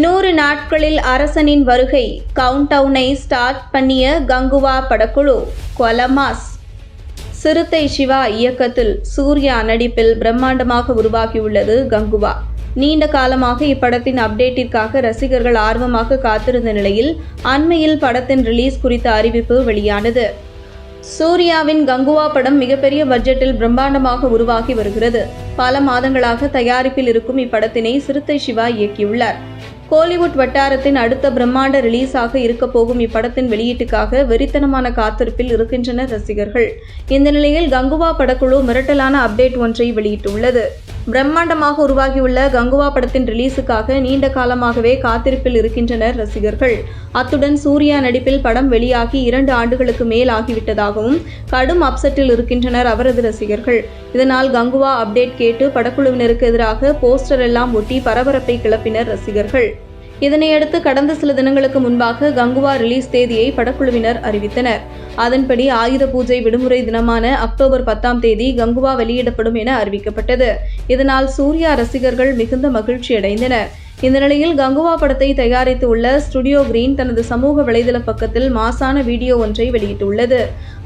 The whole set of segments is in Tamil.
நூறு நாட்களில் அரசனின் வருகை கவுண்டவுனை ஸ்டார்ட் பண்ணிய கங்குவா படக்குழு கொலமாஸ் சிறுத்தை சிவா இயக்கத்தில் சூர்யா நடிப்பில் பிரம்மாண்டமாக உருவாகியுள்ளது கங்குவா. நீண்ட காலமாக இப்படத்தின் அப்டேட்டிற்காக ரசிகர்கள் ஆர்வமாக காத்திருந்த நிலையில் அண்மையில் படத்தின் ரிலீஸ் குறித்த அறிவிப்பு வெளியானது. சூர்யாவின் கங்குவா படம் மிகப்பெரிய பட்ஜெட்டில் பிரம்மாண்டமாக உருவாகி வருகிறது. பல மாதங்களாக தயாரிப்பில் இருக்கும் இப்படத்தினை சிறுத்தை சிவா இயக்கியுள்ளார். கோலிவுட் வட்டாரத்தின் அடுத்த பிரம்மாண்ட ரிலீஸாக இருக்க போகும் இப்படத்தின் வெளியீட்டுக்காக வெறித்தனமான காத்திருப்பில் இருக்கின்றனர் ரசிகர்கள். இந்த நிலையில் கங்குவா படக்குழு மிரட்டலான அப்டேட் ஒன்றை வெளியிட்டுள்ளது. பிரம்மாண்டமாக உருவாகியுள்ள கங்குவா படத்தின் ரிலீஸுக்காக நீண்ட காலமாகவே காத்திருப்பில் இருக்கின்றனர் ரசிகர்கள். அத்துடன் சூர்யா நடிப்பில் படம் வெளியாகி இரண்டு ஆண்டுகளுக்கு மேல் ஆகிவிட்டதாகவும் கடும் அப்செட்டில் இருக்கின்றனர் அவரது ரசிகர்கள். இதனால் கங்குவா அப்டேட் கேட்டு படக்குழுவினருக்கு எதிராக போஸ்டர் எல்லாம் ஒட்டி பரபரப்பை கிளப்பினர் ரசிகர்கள். இதனையடுத்து கடந்த சில தினங்களுக்கு முன்பாக கங்குவா ரிலீஸ் தேதியை படக்குழுவினர் அறிவித்தனர். அதன்படி ஆயுத பூஜை விடுமுறை தினமான அக்டோபர் பத்தாம் தேதி கங்குவா வெளியிடப்படும் என அறிவிக்கப்பட்டது. இதனால் சூர்யா ரசிகர்கள் மிகுந்த மகிழ்ச்சியடைந்தனர் இந்த நிலையில் கங்குவா படத்தை தயாரித்து உள்ள ஸ்டுடியோ கிரீன் தனது சமூக வலைதள பக்கத்தில் மாசான வீடியோ ஒன்றை வெளியிட்டுள்ளது.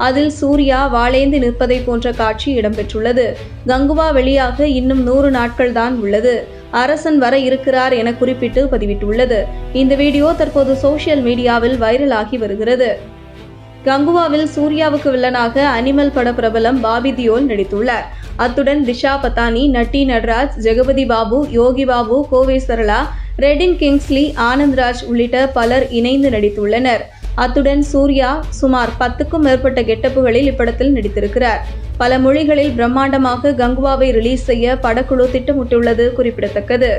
அதில் சூர்யா வாளேந்தி நிற்பதை போன்ற காட்சி இடம்பெற்றுள்ளது. கங்குவா வெளியாக இன்னும் நூறு நாட்கள் தான் உள்ளது. அரசன் வர இருக்கிறார் என குறிப்பிட்டு பதிவிட்டுள்ளது. இந்த வீடியோ தற்போது சோஷியல் மீடியாவில் வைரலாகி வருகிறது. கங்குவாவில் சூர்யாவுக்கு வில்லனாக அனிமல் பட பிரபலம் பாபி தியோல் நடித்துள்ளார். அத்துடன் திஷா பத்தானி நட்டி நடராஜ் ஜெகபதி பாபு யோகி பாபு கோவை சரளா ரெடின் கிங்ஸ்லி ஆனந்த்ராஜ் உள்ளிட்ட பலர் இணைந்து நடித்துள்ளனர். அத்துடன் சூர்யா சுமார் பத்துக்கும் மேற்பட்ட கெட்டப்புகளில் இப்படத்தில் நடித்திருக்கிறார். பல மொழிகளில் பிரம்மாண்டமாக கங்குவாவை ரிலீஸ் செய்ய படக்குழு திட்டமிட்டுள்ளது குறிப்பிடத்தக்கது.